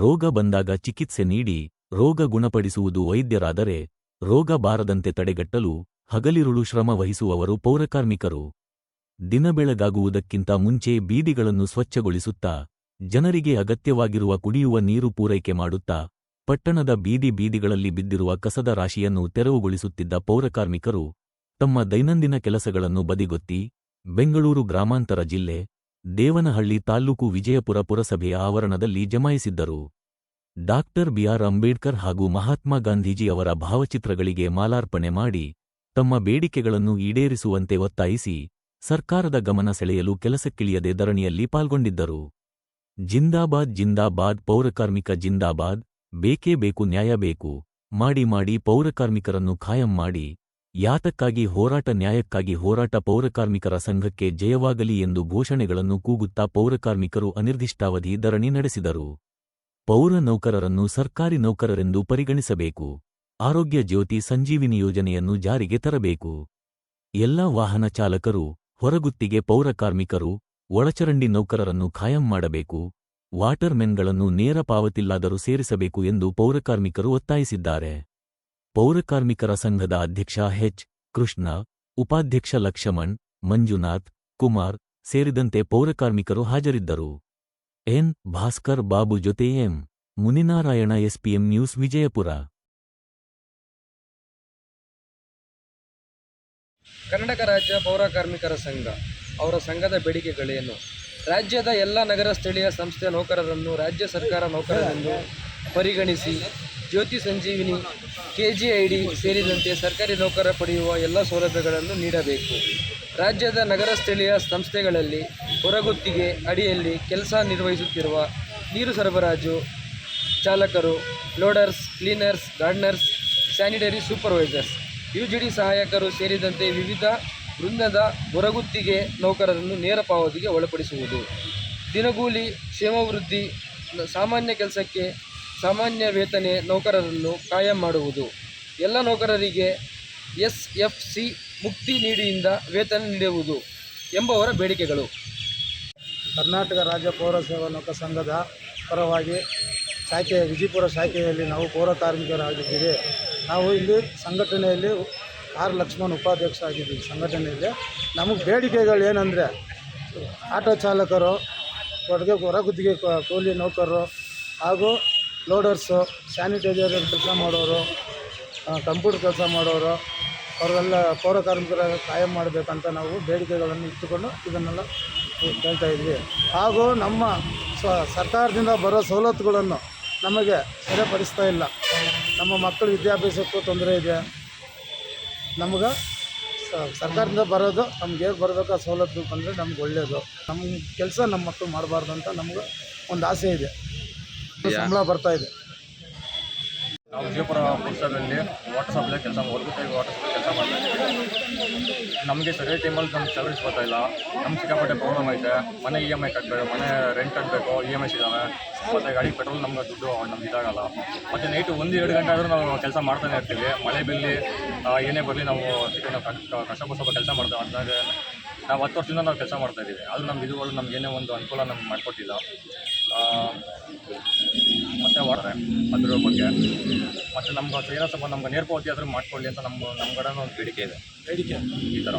ರೋಗ ಬಂದಾಗ ಚಿಕಿತ್ಸೆ ನೀಡಿ ರೋಗ ಗುಣಪಡಿಸುವುದು ವೈದ್ಯರಾದರೆ ರೋಗ ಬಾರದಂತೆ ತಡೆಗಟ್ಟಲು ಹಗಲಿರುಳು ಶ್ರಮ ವಹಿಸುವವರು ಪೌರಕಾರ್ಮಿಕರು. ದಿನಬೆಳಗಾಗುವುದಕ್ಕಿಂತ ಮುಂಚೆ ಬೀದಿಗಳನ್ನು ಸ್ವಚ್ಛಗೊಳಿಸುತ್ತಾ, ಜನರಿಗೆ ಅಗತ್ಯವಾಗಿರುವ ಕುಡಿಯುವ ನೀರು ಪೂರೈಕೆ ಮಾಡುತ್ತಾ, ಪಟ್ಟಣದ ಬೀದಿ ಬೀದಿಗಳಲ್ಲಿ ಬಿದ್ದಿರುವ ಕಸದ ರಾಶಿಯನ್ನು ತೆರವುಗೊಳಿಸುತ್ತಿದ್ದ ಪೌರಕಾರ್ಮಿಕರು ತಮ್ಮ ದೈನಂದಿನ ಕೆಲಸಗಳನ್ನು ಬದಿಗೊತ್ತಿ, ಬೆಂಗಳೂರು ಗ್ರಾಮಾಂತರ ಜಿಲ್ಲೆ ದೇವನಹಳ್ಳಿ ತಾಲ್ಲೂಕು ವಿಜಯಪುರ ಪುರಸಭೆಯ ಆವರಣದಲ್ಲಿ ಜಮಾಯಿಸಿದ್ದರು. ಡಾಕ್ಟರ್ ಬಿಆರ್ ಅಂಬೇಡ್ಕರ್ ಹಾಗೂ ಮಹಾತ್ಮ ಗಾಂಧೀಜಿ ಅವರ ಭಾವಚಿತ್ರಗಳಿಗೆ ಮಾಲಾರ್ಪಣೆ ಮಾಡಿ, ತಮ್ಮ ಬೇಡಿಕೆಗಳನ್ನು ಈಡೇರಿಸುವಂತೆ ಒತ್ತಾಯಿಸಿ, ಸರ್ಕಾರದ ಗಮನ ಸೆಳೆಯಲು ಕೆಲಸಕ್ಕಿಳಿಯದೆ ಧರಣಿಯಲ್ಲಿ ಪಾಲ್ಗೊಂಡಿದ್ದರು. ಜಿಂದಾಬಾದ್ ಜಿಂದಾಬಾದ್ ಪೌರಕಾರ್ಮಿಕ ಜಿಂದಾಬಾದ್, ಬೇಕೇ ಬೇಕು, ನ್ಯಾಯ ಬೇಕು, ಮಾಡಿ ಮಾಡಿ ಪೌರಕಾರ್ಮಿಕರನ್ನು ಖಾಯಂ ಮಾಡಿ ಯಾತಕ್ಕಾಗಿ ಹೋರಾಟ ನ್ಯಾಯಕ್ಕಾಗಿ ಹೋರಾಟ ಪೌರಕಾರ್ಮಿಕರ ಸಂಘಕ್ಕೆ ಜಯವಾಗಲಿ ಎಂದು ಘೋಷಣೆಗಳನ್ನು ಕೂಗುತ್ತಾ ಪೌರಕಾರ್ಮಿಕರು ಅನಿರ್ದಿಷ್ಟಾವಧಿ ಧರಣಿ ನಡೆಸಿದರು. ಪೌರ ನೌಕರರನ್ನು ಸರ್ಕಾರಿ ನೌಕರರೆಂದು ಪರಿಗಣಿಸಬೇಕು. ಆರೋಗ್ಯ ಜ್ಯೋತಿ ಸಂಜೀವಿನಿ ಯೋಜನೆಯನ್ನು ಜಾರಿಗೆ ತರಬೇಕು. ಎಲ್ಲ ವಾಹನ ಚಾಲಕರು, ಹೊರಗುತ್ತಿಗೆ ಪೌರಕಾರ್ಮಿಕರು, ಒಳಚರಂಡಿ ನೌಕರರನ್ನು ಖಾಯಂ ಮಾಡಬೇಕು. ವಾಟರ್ಮೆನ್ಗಳನ್ನು ನೇರ ಪಾವತಿಲ್ಲಾದರೂ ಸೇರಿಸಬೇಕು ಎಂದು ಪೌರಕಾರ್ಮಿಕರು ಒತ್ತಾಯಿಸಿದ್ದಾರೆ. ಪೌರಕಾರ್ಮಿಕರ ಸಂಘದ ಅಧ್ಯಕ್ಷ ಎಚ್. ಕೃಷ್ಣ, ಉಪಾಧ್ಯಕ್ಷ ಲಕ್ಷ್ಮಣ್, ಮಂಜುನಾಥ್, ಕುಮಾರ್ ಸೇರಿದಂತೆ ಪೌರಕಾರ್ಮಿಕರು ಹಾಜರಿದ್ದರು. ಎನ್. ಭಾಸ್ಕರ್ ಬಾಬು ಜೊತೆ M. Muninarayana SPM news Vijayapura. Karnataka ರಾಜ್ಯ ಪೌರಕಾರ್ಮಿಕರ ಸಂಘ, ಅವರ ಸಂಘದ ಬೇಡಿಕೆಗಳೇನು? ರಾಜ್ಯದ ಎಲ್ಲ ನಗರ ಸ್ಥಳೀಯ ಸಂಸ್ಥೆ ನೌಕರರನ್ನು ರಾಜ್ಯ ಸರ್ಕಾರ ನೌಕರರನ್ನು ಪರಿಗಣಿಸಿ ಜ್ಯೋತಿ ಸಂಜೀವಿನಿ, ಕೆಜಿಐಡಿ ಸೇರಿದಂತೆ ಸರ್ಕಾರಿ ನೌಕರ ಪಡೆಯುವ ಎಲ್ಲ ಸೌಲಭ್ಯಗಳನ್ನು ನೀಡಬೇಕು. ರಾಜ್ಯದ ನಗರ ಸ್ಥಳೀಯ ಸಂಸ್ಥೆಗಳಲ್ಲಿ ಹೊರಗುತ್ತಿಗೆ ಅಡಿಯಲ್ಲಿ ಕೆಲಸ ನಿರ್ವಹಿಸುತ್ತಿರುವ ನೀರು ಸರಬರಾಜು ಚಾಲಕರು, loaders, cleaners, gardeners, sanitary supervisors, UGD ಸಹಾಯಕರು ಸೇರಿದಂತೆ ವಿವಿಧ ವೃಂದದ ಹೊರಗುತ್ತಿಗೆ ನೌಕರರನ್ನು ನೇರ ಪಾವತಿಗೆ ಒಳಪಡಿಸುವುದು. ದಿನಗೂಲಿ ಕ್ಷೇಮವೃದ್ಧಿ, ಸಾಮಾನ್ಯ ಕೆಲಸಕ್ಕೆ ಸಾಮಾನ್ಯ ವೇತನೆ ನೌಕರರನ್ನು ಕಾಯಂ ಮಾಡುವುದು. ಎಲ್ಲ ನೌಕರರಿಗೆ ಎಸ್ ಎಫ್ ಸಿ ಮುಕ್ತಿ ನೀಡಿಯಿಂದ ವೇತನ ನೀಡುವುದು ಎಂಬವರ ಬೇಡಿಕೆಗಳು. ಕರ್ನಾಟಕ ರಾಜ್ಯ ಪೌರ ಸೇವಾ ನೌಕ ಸಂಘದ ಪರವಾಗಿ ಶಾಖೆ, ವಿಜಯಪುರ ಶಾಖೆಯಲ್ಲಿ ನಾವು ಪೌರ ಕಾರ್ಮಿಕರಾಗಿದ್ದೀವಿ. ನಾವು ಇಲ್ಲಿ ಸಂಘಟನೆಯಲ್ಲಿ ಆರ್ ಲಕ್ಷ್ಮಣ್ ಉಪಾಧ್ಯಕ್ಷ ಆಗಿದ್ದೀವಿ ಸಂಘಟನೆಯಲ್ಲಿ ನಮಗೆ ಬೇಡಿಕೆಗಳು ಏನಂದರೆ ಆಟೋ ಚಾಲಕರು, ಹೊರಗೆ ಹೊರಗುತ್ತಿಗೆ ಕೂಲಿ ನೌಕರರು ಹಾಗೂ ಲೋಡರ್ಸು, ಸ್ಯಾನಿಟೈಸರ್ ಕೆಲಸ ಮಾಡೋರು ಕಂಪ್ಯೂಟರ್ ಕೆಲಸ ಮಾಡೋರು ಅವರೆಲ್ಲ ಪೌರ ಕಾರ್ಮಿಕರ ಕಾಯಂ ಮಾಡಬೇಕಂತ ನಾವು ಬೇಡಿಕೆಗಳನ್ನು ಇಟ್ಟುಕೊಂಡು ಇದನ್ನೆಲ್ಲ ಕೇಳ್ತಾ ಇದ್ವಿ. ಹಾಗೂ ನಮ್ಮ ಸ್ವ ಸರ್ಕಾರದಿಂದ ಬರೋ ಸವಲತ್ತುಗಳನ್ನು ನಮಗೆ ಸರಿಪಡಿಸ್ತಾ ಇಲ್ಲ. ನಮ್ಮ ಮಕ್ಕಳ ವಿದ್ಯಾಭ್ಯಾಸಕ್ಕೂ ತೊಂದರೆ ಇದೆ. ನಮ್ಗೆ ಸರ್ಕಾರದಿಂದ ಬರೋದು ನಮ್ಗೆ ಹೇಗೆ ಬರಬೇಕು ಸವಲತ್ತು ಬಂದರೆ ನಮ್ಗೆ ಒಳ್ಳೆಯದು ನಮ್ಮ ಕೆಲಸ ನಮ್ಮ ಮಕ್ಕಳು ಮಾಡಬಾರ್ದು ಅಂತ ನಮ್ಗೆ ಒಂದು ಆಸೆ ಇದೆ. ಸಂಬಳ ಬರ್ತಾ ಇದೆ. ನಾವು ವಿಜಯಪುರ ಪುರುಷದಲ್ಲಿ ವಾಟರ್ ಸಪ್ಲೈ ಕೆಲಸ ಹೊರಗುತ್ತಾಗಿ ವಾಟರ್ ಸಪ್ಲೈ ಕೆಲಸ ಮಾಡ್ತಾ ಇದ್ದೀವಿ. ನಮಗೆ ಸರಿಯಾದ ಟೈಮಲ್ಲಿ ನಮ್ಗೆ ಸರ್ವಿಸ್ ಬರ್ತಾ ಇಲ್ಲ. ನಮ್ಗೆ ಸಿಕ್ಕಾಪಟ್ಟೆ ಪ್ರಾಬ್ಲಮ್ ಐತೆ. ಮನೆ ಇ ಎಂ ಐ ಕಟ್ಟಬೇಕು ಮನೆ ರೆಂಟ್ ಕಟ್ಟಬೇಕು ಇ ಎಂ ಐಸ್ ಇದ್ದಾವೆ ಮತ್ತು ಗಾಡಿ ಪೆಟ್ರೋಲ್ ನಮ್ಗೆ ದುಡ್ಡು ನಮ್ಗೆ ಇದಾಗಲ್ಲ. ಮತ್ತು ನೈಟ್ ಒಂದು ಎರಡು ಗಂಟೆ ಆದರೂ ನಾವು ಕೆಲಸ ಮಾಡ್ತಾನೆ ಇರ್ತೀವಿ. ಮಳೆ ಬಿಲ್ಲಿ ಆ, ಏನೇ ಬರಲಿ ನಾವು ಸಿಕ್ಕ- ನಾವು ಕಷ್ಟಪಟ್ಟು ಸ್ವಲ್ಪ ಕೆಲಸ ಮಾಡ್ತೇವೆ. ಅಂದಾಗ ನಾವು ಹತ್ತು ವರ್ಷದಿಂದ ನಾವು ಕೆಲಸ ಮಾಡ್ತಾ ಇದ್ದೀವಿ. ಅದು ನಮ್ಮ ಇದುವರೆಗೂ ನಮಗೇನೇ ಏನೇ ಒಂದು ಅನುಕೂಲ ನಮ್ಗೆ ಮಾಡಿಕೊಟ್ಟಿಲ್ಲ. ಮತ್ತು ಹೊಡೆದ್ರೆ ಅದ್ರ ಬಗ್ಗೆ. ಮತ್ತು ನಮ್ಗೆ ಏನೋ ಸ್ವಲ್ಪ ನಮ್ಗೆ ನೇರ್ಪಾವತಿ ಆದರೂ ಮಾಡಿಕೊಳ್ಳಿ ಅಂತ ನಮ್ಮ ನಮ್ಮ ಕಡೆ ಒಂದು ಬೇಡಿಕೆ ಇದೆ. ಬೇಡಿಕೆ ಈ ಥರ.